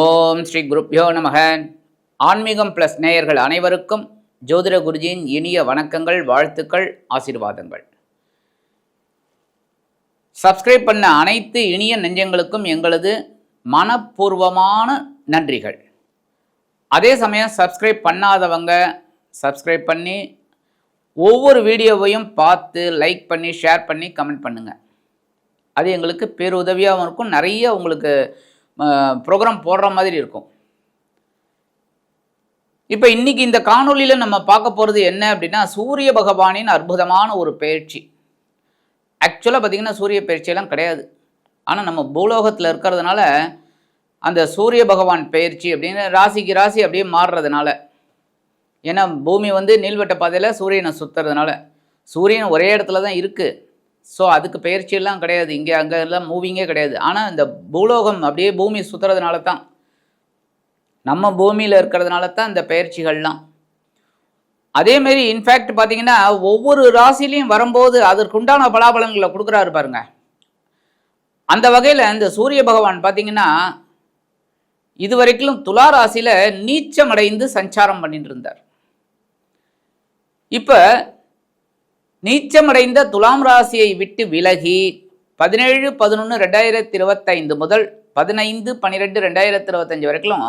ஓம் ஸ்ரீ குருப்யோ நமக. ஆன்மீகம் ப்ளஸ் நேயர்கள் அனைவருக்கும் ஜோதிட குருஜியின் இனிய வணக்கங்கள் வாழ்த்துக்கள் ஆசீர்வாதங்கள். சப்ஸ்கிரைப் பண்ண அனைத்து இனிய நெஞ்சங்களுக்கும் எங்களது மனப்பூர்வமான நன்றிகள். அதே சமயம் சப்ஸ்கிரைப் பண்ணாதவங்க சப்ஸ்கிரைப் பண்ணி ஒவ்வொரு வீடியோவையும் பார்த்து லைக் பண்ணி ஷேர் பண்ணி கமெண்ட் பண்ணுங்கள் அது எங்களுக்கு பேருதவியாகவும் இருக்கும். நிறைய உங்களுக்கு ப்ரோக்ராம் போடுற மாதிரி இருக்கும். இப்போ இன்னைக்கு இந்த காணொளியில் நம்ம பார்க்க போகிறது என்ன அப்படின்னா சூரிய பகவானின் அற்புதமான ஒரு பயிற்சி. ஆக்சுவலாக பார்த்திங்கன்னா சூரிய பயிற்சியெல்லாம் கிடையாது. ஆனால் நம்ம பூலோகத்தில் இருக்கிறதுனால அந்த சூரிய பகவான் பயிற்சி அப்படின்னு ராசிக்கு ராசி அப்படியே மாறுறதுனால. ஏன்னா பூமி வந்து நீள்வட்ட பாதையில் சூரியனை சுற்றுறதுனால சூரியன் ஒரே இடத்துல தான் இருக்குது ஸோ அதுக்கு பயிற்சியெல்லாம் கிடையாது. இங்கே அங்கே எல்லாம் மூவிங்கே கிடையாது. ஆனால் இந்த பூலோகம் அப்படியே பூமி சுற்றுறதுனால தான் நம்ம பூமியில் இருக்கிறதுனால தான் இந்த பயிற்சிகள்லாம். அதேமாரி இன்ஃபேக்ட் பார்த்தீங்கன்னா ஒவ்வொரு ராசிலையும் வரும்போது அதற்குண்டான பலாபலங்களை கொடுக்குறாரு பாருங்க. அந்த வகையில் இந்த சூரிய பகவான் பார்த்தீங்கன்னா இதுவரைக்கும் துலா ராசியில் நீச்சமடைந்து சஞ்சாரம் பண்ணிட்டு இருந்தார். இப்போ நீச்சமடைந்த துலாம் ராசியை விட்டு விலகி பதினேழு பதினொன்று ரெண்டாயிரத்தி இருபத்தைந்து முதல் பதினைந்து பன்னிரெண்டு ரெண்டாயிரத்தி இருபத்தஞ்சு வரைக்கும்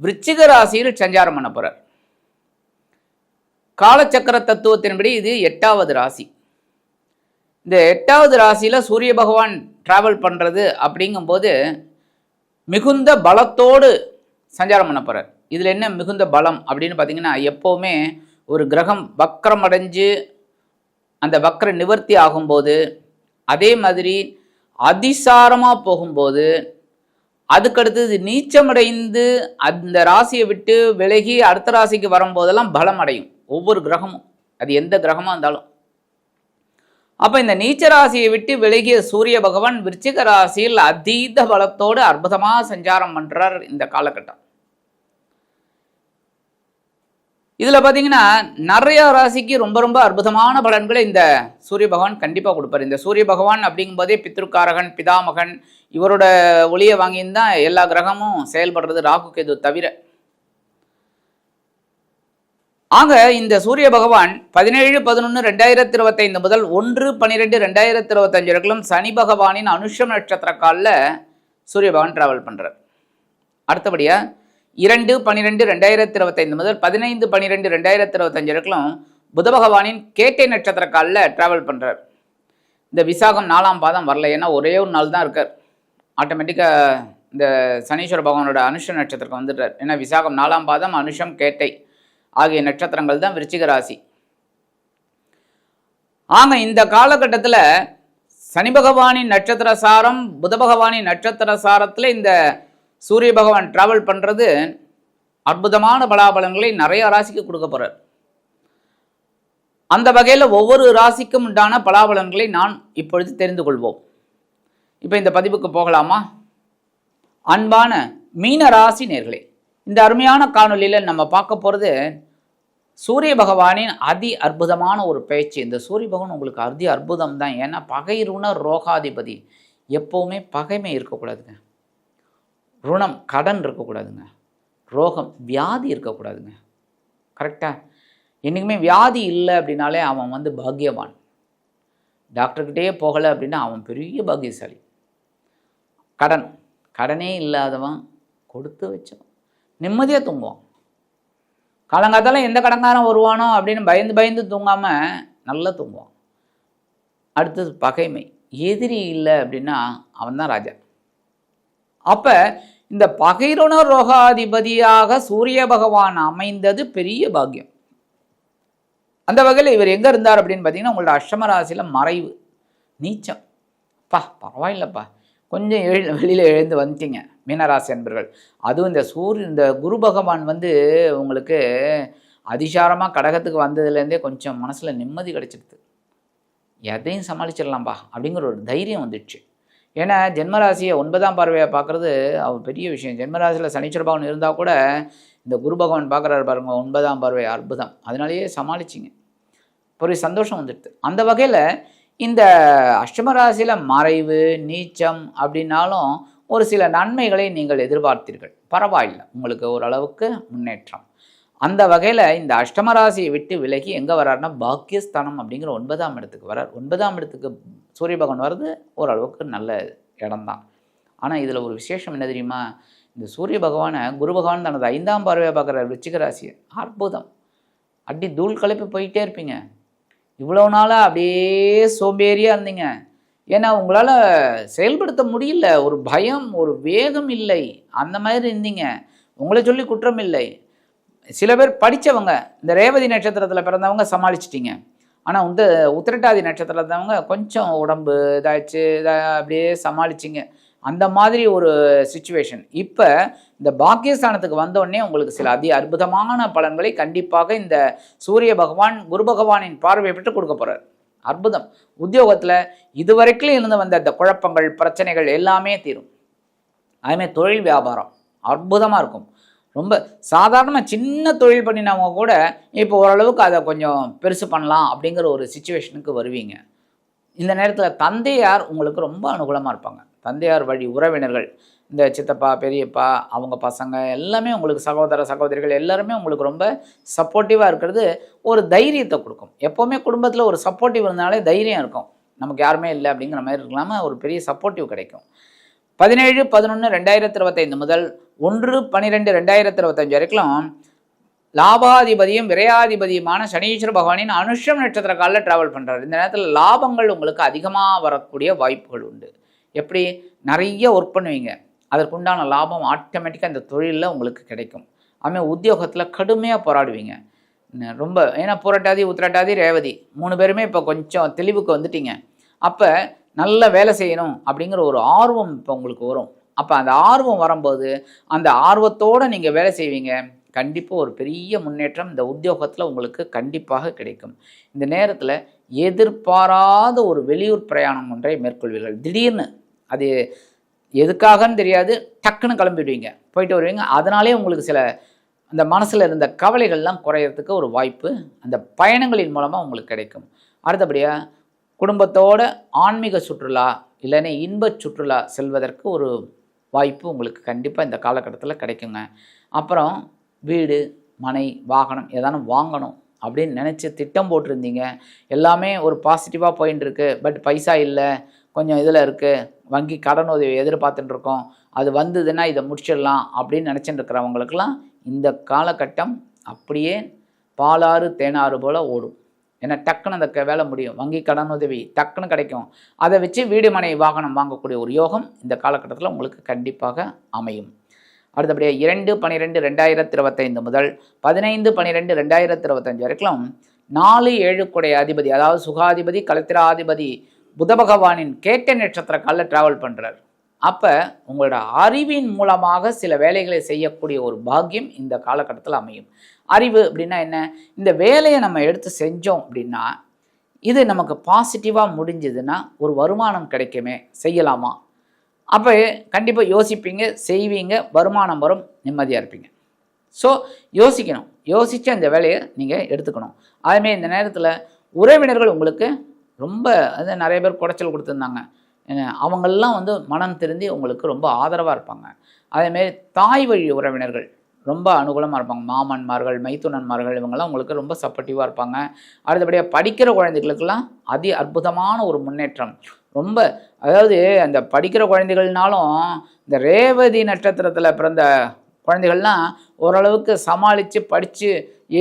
விருச்சிக ராசியில் சஞ்சாரம் பண்ண போகிறார் காலச்சக்கர தத்துவத்தின்படி இது எட்டாவது ராசி. இந்த எட்டாவது ராசியில் சூரிய பகவான் டிராவல் பண்ணுறது அப்படிங்கும்போது மிகுந்த பலத்தோடு சஞ்சாரம் பண்ண போகிறார் இதில் என்ன மிகுந்த பலம் அப்படின்னு பார்த்தீங்கன்னா எப்போவுமே ஒரு கிரகம் வக்கரம் அடைஞ்சு அந்த வக்கர நிவர்த்தி ஆகும்போது அதே மாதிரி அதிசாரமாக போகும்போது அதுக்கடுத்தது நீச்சமடைந்து அந்த ராசியை விட்டு விலகி அடுத்த ராசிக்கு வரும்போதெல்லாம் பலம் அடையும் ஒவ்வொரு கிரகமும். அது எந்த கிரகமாக இருந்தாலும். அப்போ இந்த நீச்ச ராசியை விட்டு விலகிய சூரிய பகவான் விருச்சிக ராசியில் அதீத பலத்தோடு அற்புதமாக சஞ்சாரம் பண்ணுறார் இந்த காலகட்டம். இதில் பார்த்தீங்கன்னா நிறைய ராசிக்கு ரொம்ப ரொம்ப அற்புதமான பலன்களை இந்த சூரிய பகவான் கண்டிப்பாக கொடுப்பார். இந்த சூரிய பகவான் அப்படிங்கும்போதே பித்ருக்காரகன் பிதாமகன் இவரோட ஒளியை வாங்கியிருந்தான் எல்லா கிரகமும் செயல்படுறது ராகு கேது தவிர. ஆக இந்த சூரிய பகவான் பதினேழு பதினொன்று ரெண்டாயிரத்தி இருபத்தைந்து முதல் ஒன்று பன்னிரெண்டு ரெண்டாயிரத்தி இருபத்தஞ்சு வரைக்கும் சனி பகவானின் அனுஷம் நட்சத்திர காலில் சூரிய பகவான் டிராவல் பண்ணுறார் அடுத்தபடியாக இரண்டு பன்னிரெண்டு ரெண்டாயிரத்தி இருபத்தைந்து முதல் பதினைந்து பன்னிரெண்டு ரெண்டாயிரத்தி இருபத்தஞ்சு வரைக்கும் புத பகவானின் கேட்டை நட்சத்திர காலில் ட்ராவல் பண்ணுறார் இந்த விசாகம் நாலாம் பாதம் வரல. ஏன்னா ஒரே ஒரு நாள் தான் இருக்கார். ஆட்டோமேட்டிக்காக இந்த சனீஸ்வர பகவானோட அனுஷ நட்சத்திரம் வந்துடுறார். ஏன்னா விசாகம் நாலாம் பாதம் அனுஷம் கேட்டை ஆகிய நட்சத்திரங்கள் தான் விருச்சிக ராசி. ஆக இந்த காலகட்டத்தில் சனி பகவானின் நட்சத்திர சாரம் புத பகவானின் நட்சத்திர சாரத்தில் இந்த சூரிய பகவான் டிராவல் பண்ணுறது அற்புதமான பலாபலன்களை நிறைய ராசிக்கு கொடுக்க போகிறார் அந்த வகையில் ஒவ்வொரு ராசிக்கும் உண்டான பலாபலன்களை நான் இப்பொழுது தெரிந்து கொள்வோம். இப்போ இந்த பதிவுக்கு போகலாமா? அன்பான மீன ராசி நேர்களே இந்த அருமையான காணொலியில் நம்ம பார்க்க போகிறது சூரிய பகவானின் அதி அற்புதமான ஒரு பேச்சு. இந்த சூரிய பகவான் உங்களுக்கு அதி அற்புதம் தான் ஏன்னா பகைருண ரோகாதிபதி. எப்போவுமே பகைமை இருக்கக்கூடாதுங்க. ருணம் கடன் இருக்கக்கூடாதுங்க. ரோகம் வியாதி இருக்கக்கூடாதுங்க. கரெக்டாக என்றைக்குமே வியாதி இல்லை அப்படின்னாலே அவன் வந்து பாக்கியவான். டாக்டர்கிட்டே போகலை அப்படின்னா அவன் பெரிய பாக்கியசாலி. கடன். கடனே இல்லாதவன் கொடுத்து வச்சவன். நிம்மதியாக தூங்குவான். காலங்காத்தால எந்த கடன்காரன் வருவானோ அப்படின்னு பயந்து பயந்து தூங்காமல் நல்லா தூங்குவான். அடுத்தது பகைமை. எதிரி இல்லை அப்படின்னா அவன் தான் ராஜா. அப்போ இந்த பகிரண ரோகாதிபதியாக சூரிய பகவான் அமைந்தது பெரிய பாக்கியம். அந்த வகையில் இவர் எங்கே இருந்தார் அப்படின்னு பார்த்தீங்கன்னா உங்களோட அஷ்டம ராசியில் மறைவு நீச்சம். பா பரவாயில்லப்பா. கொஞ்சம் எழு வெளியில் எழுந்து வந்துட்டீங்க மீனராசி அன்பர்கள். அதுவும் இந்த சூரிய இந்த குரு பகவான் வந்து உங்களுக்கு அதிசாரமாக கடகத்துக்கு வந்ததுலேருந்தே கொஞ்சம் மனசில் நிம்மதி கிடச்சிடுது எதையும் சமாளிச்சிடலாம்ப்பா அப்படிங்கிற ஒரு தைரியம் வந்துடுச்சு. ஏன்னா ஜென்மராசியை ஒன்பதாம் பார்வையை பார்க்குறது அவர் பெரிய விஷயம். ஜென்மராசியில் சனீஸ்வர பகவான் இருந்தால் கூட இந்த குரு பகவான் பார்க்குறாரு பாருங்க ஒன்பதாம் பார்வை அற்புதம். அதனாலேயே சமாளிச்சிங்க. ஒரு சந்தோஷம் வந்துடுது. அந்த வகையில் இந்த அஷ்டம ராசியில் மறைவு நீச்சம் அப்படின்னாலும் ஒரு சில நன்மைகளை நீங்கள் எதிர்பார்த்தீர்கள். பரவாயில்லை. உங்களுக்கு ஓரளவுக்கு முன்னேற்றம். அந்த வகையில் இந்த அஷ்டமராசியை விட்டு விலகி எங்கே வர்றாருன்னா பாக்கியஸ்தானம் அப்படிங்கிற ஒன்பதாம் இடத்துக்கு வரார் ஒன்பதாம் இடத்துக்கு சூரிய பகவான் வர்றது ஓரளவுக்கு நல்ல இடம்தான். ஆனால் இதில் ஒரு விசேஷம் என்ன தெரியுமா? இந்த சூரிய பகவானை குரு பகவான் தனது ஐந்தாம் பார்வையாக பார்க்குற விருச்சிக ராசியை. அற்புதம். அடி தூள் கலப்பி போயிட்டே இருப்பீங்க. இவ்வளோ நாளாக அப்படியே சோம்பேறியாக இருந்தீங்க. ஏன்னா உங்களால் செயல்படுத்த முடியல. ஒரு பயம் ஒரு வேகம் இல்லை. அந்த மாதிரி இருந்தீங்க. உங்களை சொல்லி குற்றம் இல்லை. சில பேர் படித்தவங்க இந்த ரேவதி நட்சத்திரத்தில் பிறந்தவங்க சமாளிச்சிட்டிங்க. ஆனால் வந்து உத்திரட்டாதி நட்சத்திரத்தில் இருந்தவங்க கொஞ்சம் உடம்பு இதாகிடுச்சு இதாக அப்படியே சமாளிச்சிங்க. அந்த மாதிரி ஒரு சுச்சுவேஷன் இப்போ இந்த பாக்கியஸ்தானத்துக்கு வந்தோடனே உங்களுக்கு சில அதி அற்புதமான பலன்களை கண்டிப்பாக இந்த சூரிய பகவான் குரு பகவானின் பார்வை பெற்று கொடுக்க போகிறார் அற்புதம். உத்தியோகத்தில் இதுவரைக்கும் இருந்து வந்த இந்த குழப்பங்கள் பிரச்சனைகள் எல்லாமே தீரும். அதுமாதிரி தொழில் வியாபாரம். அற்புதமாக இருக்கும். ரொம்ப சாதாரணமாக சின்ன தொழில் பண்ணினவங்க கூட இப்போ ஓரளவுக்கு அதை கொஞ்சம் பெருசு பண்ணலாம் அப்படிங்கிற ஒரு சுச்சுவேஷனுக்கு வருவீங்க. இந்த நேரத்தில் தந்தையார் உங்களுக்கு ரொம்ப அனுகூலமாக இருப்பாங்க. தந்தையார் வழி உறவினர்கள் இந்த சித்தப்பா பெரியப்பா அவங்க பசங்க எல்லாமே உங்களுக்கு சகோதர சகோதரிகள் எல்லாருமே உங்களுக்கு ரொம்ப சப்போர்ட்டிவாக இருக்கிறது ஒரு தைரியத்தை கொடுக்கும். எப்போவுமே குடும்பத்தில் ஒரு சப்போர்ட்டிவ் இருந்தாலே தைரியம் இருக்கும். நமக்கு யாருமே இல்லை அப்படிங்கிற மாதிரி இருக்கலாமல் ஒரு பெரிய சப்போர்ட்டிவ் கிடைக்கும். பதினேழு பதினொன்று ரெண்டாயிரத்தி இருபத்தைந்து முதல் ஒன்று பன்னிரெண்டு ரெண்டாயிரத்தி இருபத்தஞ்சு வரைக்கும் லாபாதிபதியும் விரையாதிபதியுமான சனீஸ்வர பகவானின் அனுஷம் நட்சத்திர காலில் ட்ராவல் பண்ணுறாரு இந்த நேரத்தில் லாபங்கள் உங்களுக்கு அதிகமாக வரக்கூடிய வாய்ப்புகள் உண்டு. எப்படி? நிறைய ஒர்க் பண்ணுவீங்க. அதற்குண்டான லாபம் ஆட்டோமேட்டிக்காக இந்த தொழிலில் உங்களுக்கு கிடைக்கும். அதுமாதிரி உத்தியோகத்தில் கடுமையாக போராடுவீங்க. ரொம்ப ஏன்னா புரட்டாதி உத்திரட்டாதி ரேவதி மூணு பேருமே இப்போ கொஞ்சம் தெளிவுக்கு வந்துட்டீங்க. அப்போ நல்ல வேலை செய்யணும் அப்படிங்கிற ஒரு ஆர்வம் இப்போ உங்களுக்கு வரும். அப்போ அந்த ஆர்வம் வரும்போது அந்த ஆர்வத்தோடு நீங்கள் வேலை செய்வீங்க. கண்டிப்பாக ஒரு பெரிய முன்னேற்றம் இந்த உத்தியோகத்தில் உங்களுக்கு கண்டிப்பாக கிடைக்கும். இந்த நேரத்தில் எதிர்பாராத ஒரு வெளியூர் பிரயாணம் ஒன்றை மேற்கொள்வீர்கள். திடீர்னு அது எதுக்காகன்னு தெரியாது டக்குன்னு கிளம்பிடுவீங்க. போயிட்டு வருவீங்க. அதனாலே உங்களுக்கு சில அந்த மனசில் இருந்த கவலைகள்லாம் குறையிறதுக்கு ஒரு வாய்ப்பு அந்த பயணங்களின் மூலமாக உங்களுக்கு கிடைக்கும். அடுத்தபடியாக குடும்பத்தோட ஆன்மீக சுற்றுலா இல்லைன்னா இன்ப சுற்றுலா செல்வதற்கு ஒரு வாய்ப்பு உங்களுக்கு கண்டிப்பாக இந்த காலகட்டத்தில் கிடைக்குங்க. அப்புறம் வீடு மனை வாகனம் ஏதானும் வாங்கணும் அப்படின்னு நினச்சி திட்டம் போட்டிருந்தீங்க. எல்லாமே ஒரு பாசிட்டிவாக போயின்னு பட் பைசா இல்லை. கொஞ்சம் இதில் இருக்குது வங்கி கடன் உதவி எதிர்பார்த்துட்டுருக்கோம் அது வந்ததுன்னா இதை முடிச்சிடலாம் அப்படின்னு நினச்சிட்டு இருக்கிறவங்களுக்கெல்லாம் இந்த காலகட்டம் அப்படியே பாலாறு தேனாறு போல் ஓடும். ஏன்னா டக்குன்னு அந்த வேலை முடியும். வங்கி கடன் உதவி டக்குன்னு கிடைக்கும். அதை வச்சு வீடு மனை வாகனம் வாங்கக்கூடிய ஒரு யோகம் இந்த காலகட்டத்தில் உங்களுக்கு கண்டிப்பாக அமையும். அடுத்தபடியாக இரண்டு பன்னிரெண்டு ரெண்டாயிரத்தி இருபத்தைந்து முதல் பதினைந்து பன்னிரெண்டு ரெண்டாயிரத்தி இருபத்தஞ்சு வரைக்கும் நாலு ஏழு குடை அதிபதி அதாவது சுகாதிபதி கலத்திராதிபதி புத பகவானின் கேட்ட நட்சத்திர காலில் ட்ராவல் பண்ணுறார் அப்போ உங்களோட அறிவின் மூலமாக சில வேலைகளை செய்யக்கூடிய ஒரு பாக்கியம் இந்த காலகட்டத்தில் அமையும். அறிவு அப்படின்னா என்ன? இந்த வேலையை நம்ம எடுத்து செஞ்சோம் அப்படின்னா இது நமக்கு பாசிட்டிவாக முடிஞ்சதுன்னா ஒரு வருமானம் கிடைக்குமே. செய்யலாமா? அப்போ கண்டிப்பாக யோசிப்பீங்க செய்வீங்க வருமானம் வரும் நிம்மதியாக இருப்பீங்க. ஸோ யோசிக்கணும். யோசித்து அந்த வேலையை நீங்கள் எடுத்துக்கணும். அதுமாரி இந்த நேரத்தில் உறவினர்கள் உங்களுக்கு ரொம்ப அது நிறைய பேர் குடைச்சல் கொடுத்துருந்தாங்க. அவங்கெல்லாம் வந்து மனம் திருந்தி உங்களுக்கு ரொம்ப ஆதரவாக இருப்பாங்க. அதேமாரி தாய் வழி உறவினர்கள். ரொம்ப அனுகூலமாக இருப்பாங்க. மாமன்மார்கள் மைத்துனன்மார்கள் இவங்கெல்லாம் உங்களுக்கு ரொம்ப சப்போர்ட்டிவாக இருப்பாங்க. அடுத்தபடியாக படிக்கிற குழந்தைகளுக்கெல்லாம் அதி அற்புதமான ஒரு முன்னேற்றம். ரொம்ப அதாவது அந்த படிக்கிற குழந்தைகள்னாலும் இந்த ரேவதி நட்சத்திரத்தில் பிறந்த குழந்தைகள்லாம் ஓரளவுக்கு சமாளித்து படித்து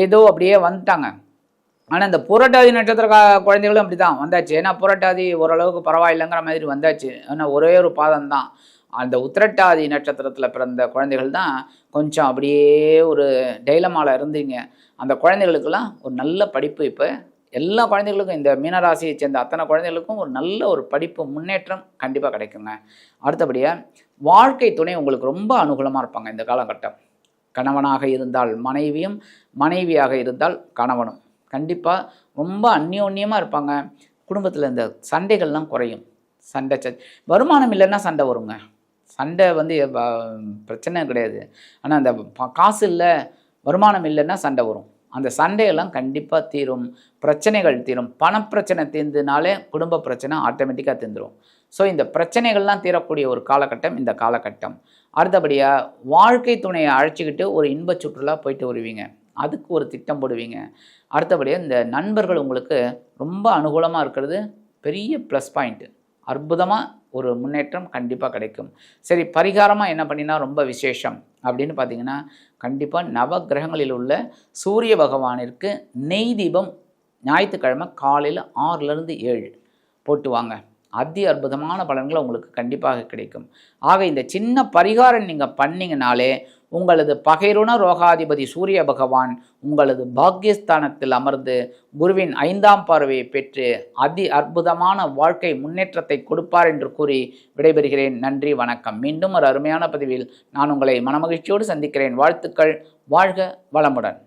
ஏதோ அப்படியே வந்துட்டாங்க. ஆனால் இந்த புரட்டாதி நட்சத்திர குழந்தைகளும் அப்படி தான் வந்தாச்சு. ஏன்னா புரட்டாதி ஓரளவுக்கு பரவாயில்லைங்கிற மாதிரி வந்தாச்சு. ஆனால் ஒரே ஒரு பாதம் தான் அந்த உத்திரட்டாதி நட்சத்திரத்தில் பிறந்த குழந்தைகள் தான் கொஞ்சம் அப்படியே ஒரு டைலமாவில் இருந்தீங்க. அந்த குழந்தைகளுக்கெல்லாம் ஒரு நல்ல படிப்பு இப்போ. எல்லா குழந்தைகளுக்கும் இந்த மீனராசியை சேர்ந்த அத்தனை குழந்தைகளுக்கும் ஒரு நல்ல ஒரு படிப்பு முன்னேற்றம் கண்டிப்பாக கிடைக்குங்க. அடுத்தபடியாக வாழ்க்கை துணை உங்களுக்கு ரொம்ப அனுகூலமாக இருப்பாங்க இந்த காலகட்டம். கணவனாக இருந்தால் மனைவியும் மனைவியாக இருந்தால் கணவனும். கண்டிப்பாக ரொம்ப அந்யோன்யமாக இருப்பாங்க. குடும்பத்தில் இந்த சண்டைகள்லாம் குறையும். சண்டை ச வருமானம் இல்லைன்னா சண்டை வருங்க. சண்டை வந்து பிரச்சனை கிடையாது. ஆனால் அந்த காசு இல்லை வருமானம் இல்லைன்னா சண்டை வரும். அந்த சண்டையெல்லாம் கண்டிப்பாக தீரும். பிரச்சனைகள் தீரும். பணப்பிரச்சனை தீர்ந்துனாலே குடும்ப பிரச்சனை ஆட்டோமேட்டிக்காக தீர்ந்துடும் ஸோ இந்த பிரச்சனைகள்லாம் தீரக்கூடிய ஒரு காலகட்டம் இந்த காலகட்டம். அடுத்தபடியாக வாழ்க்கை துணையை அழைச்சிக்கிட்டு ஒரு இன்ப சுற்றுலா போயிட்டு வருவீங்க. அதுக்கு ஒரு திட்டம் போடுவீங்க. அடுத்தபடியாக இந்த நண்பர்கள் உங்களுக்கு ரொம்ப அனுகூலமாக இருக்கிறது. பெரிய ப்ளஸ் பாயிண்ட்டு அற்புதமாக ஒரு முன்னேற்றம் கண்டிப்பாக கிடைக்கும். சரி பரிகாரமாக என்ன பண்ணினா ரொம்ப விசேஷம். அப்படின்னு பார்த்தீங்கன்னா கண்டிப்பாக நவ கிரகங்களில் உள்ள சூரிய பகவானிற்கு நெய் தீபம் ஞாயிற்றுக்கிழமை காலையில் ஆறுலேருந்து ஏழு போட்டு வாங்க அதி அற்புதமான பலன்கள் உங்களுக்கு கண்டிப்பாக கிடைக்கும். ஆக இந்த சின்ன பரிகாரம் நீங்கள் பண்ணிங்கனாலே உங்களது பகைருண ரோகாதிபதி சூரிய பகவான் உங்களது பாக்கியஸ்தானத்தில் அமர்ந்து குருவின் ஐந்தாம் பார்வையை பெற்று அதி அற்புதமான வாழ்க்கை முன்னேற்றத்தை கொடுப்பார் என்று கூறி விடைபெறுகிறேன். நன்றி வணக்கம். மீண்டும் ஒரு அருமையான பதிவில் நான் உங்களை மனமகிழ்ச்சியோடு சந்திக்கிறேன். வாழ்த்துக்கள். வாழ்க வளமுடன்.